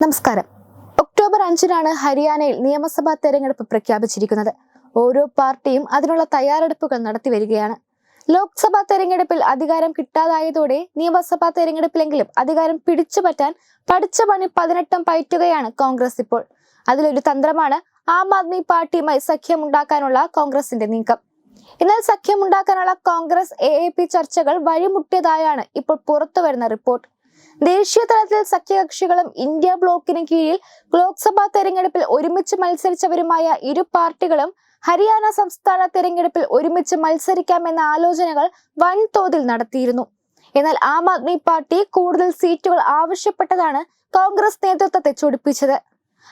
നമസ്കാരം. ഒക്ടോബർ അഞ്ചിനാണ് ഹരിയാനയിൽ നിയമസഭാ തെരഞ്ഞെടുപ്പ് പ്രഖ്യാപിച്ചിരിക്കുന്നത്. ഓരോ പാർട്ടിയും അതിനുള്ള തയ്യാറെടുപ്പുകൾ നടത്തി വരികയാണ്. ലോക്സഭാ തെരഞ്ഞെടുപ്പിൽ അധികാരം കിട്ടാതായതോടെ നിയമസഭാ തെരഞ്ഞെടുപ്പിലെങ്കിലും അധികാരം പിടിച്ചു പറ്റാൻ പഠിച്ച പണി പതിനെട്ടും പയറ്റുകയാണ് കോൺഗ്രസ് ഇപ്പോൾ. അതിലൊരു തന്ത്രമാണ് ആം ആദ്മി പാർട്ടിയുമായി സഖ്യമുണ്ടാക്കാനുള്ള കോൺഗ്രസിന്റെ നീക്കം. എന്നാൽ സഖ്യമുണ്ടാക്കാനുള്ള കോൺഗ്രസ് എ ചർച്ചകൾ വഴിമുട്ടിയതായാണ് ഇപ്പോൾ പുറത്തുവരുന്ന റിപ്പോർട്ട്. ദേശീയ തലത്തിൽ സഖ്യകക്ഷികളും ഇന്ത്യ ബ്ലോക്കിന് കീഴിൽ ലോക്സഭാ തെരഞ്ഞെടുപ്പിൽ ഒരുമിച്ച് മത്സരിച്ചവരുമായ ഇരു പാർട്ടികളും ഹരിയാന സംസ്ഥാന തെരഞ്ഞെടുപ്പിൽ ഒരുമിച്ച് മത്സരിക്കാമെന്ന ആലോചനകൾ വൻതോതിൽ നടത്തിയിരുന്നു. എന്നാൽ ആം ആദ്മി പാർട്ടി കൂടുതൽ സീറ്റുകൾ ആവശ്യപ്പെട്ടതാണ് കോൺഗ്രസ് നേതൃത്വത്തെ ചൊടിപ്പിച്ചത്.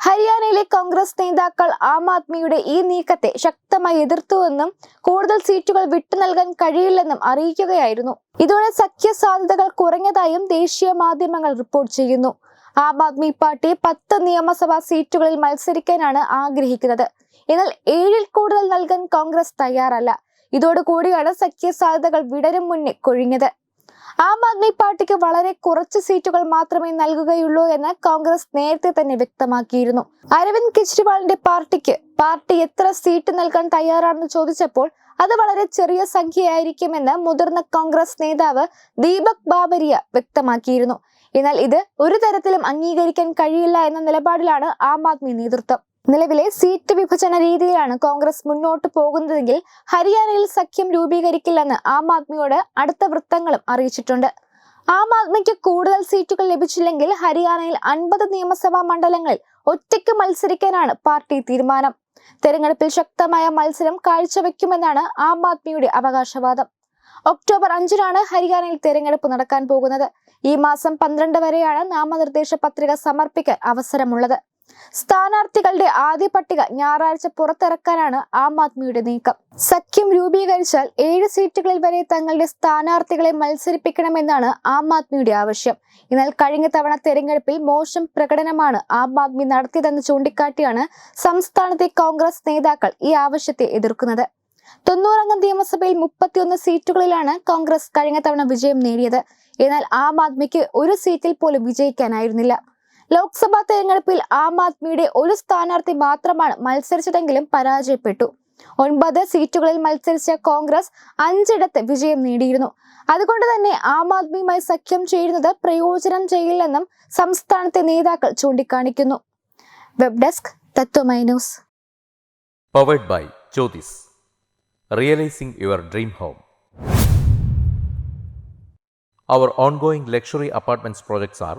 ഹരിയാനയിലെ കോൺഗ്രസ് നേതാക്കൾ ആം ആദ്മിയുടെ ഈ നീക്കത്തെ ശക്തമായി എതിർത്തുവെന്നും കൂടുതൽ സീറ്റുകൾ വിട്ടു നൽകാൻ കഴിയില്ലെന്നും അറിയിക്കുകയായിരുന്നു. ഇതോടെ സഖ്യ സാധ്യതകൾ കുറഞ്ഞതായും ദേശീയ മാധ്യമങ്ങൾ റിപ്പോർട്ട് ചെയ്യുന്നു. ആം ആദ്മി പാർട്ടി പത്ത് നിയമസഭാ സീറ്റുകളിൽ മത്സരിക്കാനാണ് ആഗ്രഹിക്കുന്നത്. എന്നാൽ ഏഴിൽ കൂടുതൽ നൽകാൻ കോൺഗ്രസ് തയ്യാറല്ല. ഇതോടുകൂടിയാണ് സഖ്യ സാധ്യതകൾ വിടരും മുന്നേ കൊഴിഞ്ഞത്. ആം ആദ്മി പാർട്ടിക്ക് വളരെ കുറച്ച് സീറ്റുകൾ മാത്രമേ നൽകുകയുള്ളൂ എന്ന് കോൺഗ്രസ് നേരത്തെ തന്നെ വ്യക്തമാക്കിയിരുന്നു. അരവിന്ദ് കെജ്രിവാളിന്റെ പാർട്ടിക്ക് പാർട്ടി എത്ര സീറ്റ് നൽകാൻ തയ്യാറാണെന്ന് ചോദിച്ചപ്പോൾ അത് വളരെ ചെറിയ സംഖ്യയായിരിക്കുമെന്ന് മുതിർന്ന കോൺഗ്രസ് നേതാവ് ദീപക് ബാബരിയ വ്യക്തമാക്കിയിരുന്നു. എന്നാൽ ഇത് ഒരു തരത്തിലും അംഗീകരിക്കാൻ കഴിയില്ല എന്ന നിലപാടിലാണ് ആം ആദ്മി നേതൃത്വം. നിലവിലെ സീറ്റ് വിഭജന രീതിയിലാണ് കോൺഗ്രസ് മുന്നോട്ട് പോകുന്നതെങ്കിൽ ഹരിയാനയിൽ സഖ്യം രൂപീകരിക്കില്ലെന്ന് ആം ആദ്മിയോട് അടുത്ത വൃത്തങ്ങളും അറിയിച്ചിട്ടുണ്ട്. ആം ആദ്മിക്ക് കൂടുതൽ സീറ്റുകൾ ലഭിച്ചില്ലെങ്കിൽ ഹരിയാനയിൽ അൻപത് നിയമസഭാ മണ്ഡലങ്ങളിൽ ഒറ്റയ്ക്ക് മത്സരിക്കാനാണ് പാർട്ടി തീരുമാനം. തെരഞ്ഞെടുപ്പിൽ ശക്തമായ മത്സരം കാഴ്ചവെക്കുമെന്നാണ് ആം ആദ്മിയുടെ അവകാശവാദം. ഒക്ടോബർ അഞ്ചിനാണ് ഹരിയാനയിൽ തെരഞ്ഞെടുപ്പ് നടക്കാൻ പോകുന്നത്. ഈ മാസം പന്ത്രണ്ട് വരെയാണ് നാമനിർദ്ദേശ പത്രിക സമർപ്പിക്കാൻ അവസരമുള്ളത്. സ്ഥാനാർത്ഥികളുടെ ആദ്യ പട്ടിക ഞായറാഴ്ച പുറത്തിറക്കാനാണ് ആം ആദ്മിയുടെ നീക്കം. സഖ്യം രൂപീകരിച്ചാൽ ഏഴ് സീറ്റുകളിൽ വരെ തങ്ങളുടെ സ്ഥാനാർത്ഥികളെ മത്സരിപ്പിക്കണമെന്നാണ് ആം ആദ്മിയുടെ ആവശ്യം. എന്നാൽ കഴിഞ്ഞ തവണ തെരഞ്ഞെടുപ്പിൽ മോശം പ്രകടനമാണ് ആം ആദ്മി നടത്തിയതെന്ന് ചൂണ്ടിക്കാട്ടിയാണ് സംസ്ഥാനത്തെ കോൺഗ്രസ് നേതാക്കൾ ഈ ആവശ്യത്തെ എതിർക്കുന്നത്. തൊണ്ണൂറംഗം നിയമസഭയിൽ മുപ്പത്തിയൊന്ന് സീറ്റുകളിലാണ് കോൺഗ്രസ് കഴിഞ്ഞ തവണ വിജയം നേടിയത്. എന്നാൽ ആം ആദ്മിക്ക് ഒരു സീറ്റിൽ പോലും വിജയിക്കാനായിരുന്നില്ല. ലോക്സഭാ തെരഞ്ഞെടുപ്പിൽ ആം ആദ്മിയുടെ ഒരു സ്ഥാനാർത്ഥി മാത്രമാണ് മത്സരിച്ചതെങ്കിലും പരാജയപ്പെട്ടു. ഒൻപത് സീറ്റുകളിൽ മത്സരിച്ച കോൺഗ്രസ് അഞ്ചിടത്ത് വിജയം നേടിയിരുന്നു. അതുകൊണ്ട് തന്നെ ആം ആദ്മിയുമായി സഖ്യം ചേരുന്നത് പ്രയോജനം ചെയ്യില്ലെന്നും സംസ്ഥാനത്തെ നേതാക്കൾ ചൂണ്ടിക്കാണിക്കുന്നു. Web desk Tatwamayi news. Powered by Jyothis realising your dream home Our ongoing luxury apartments projects are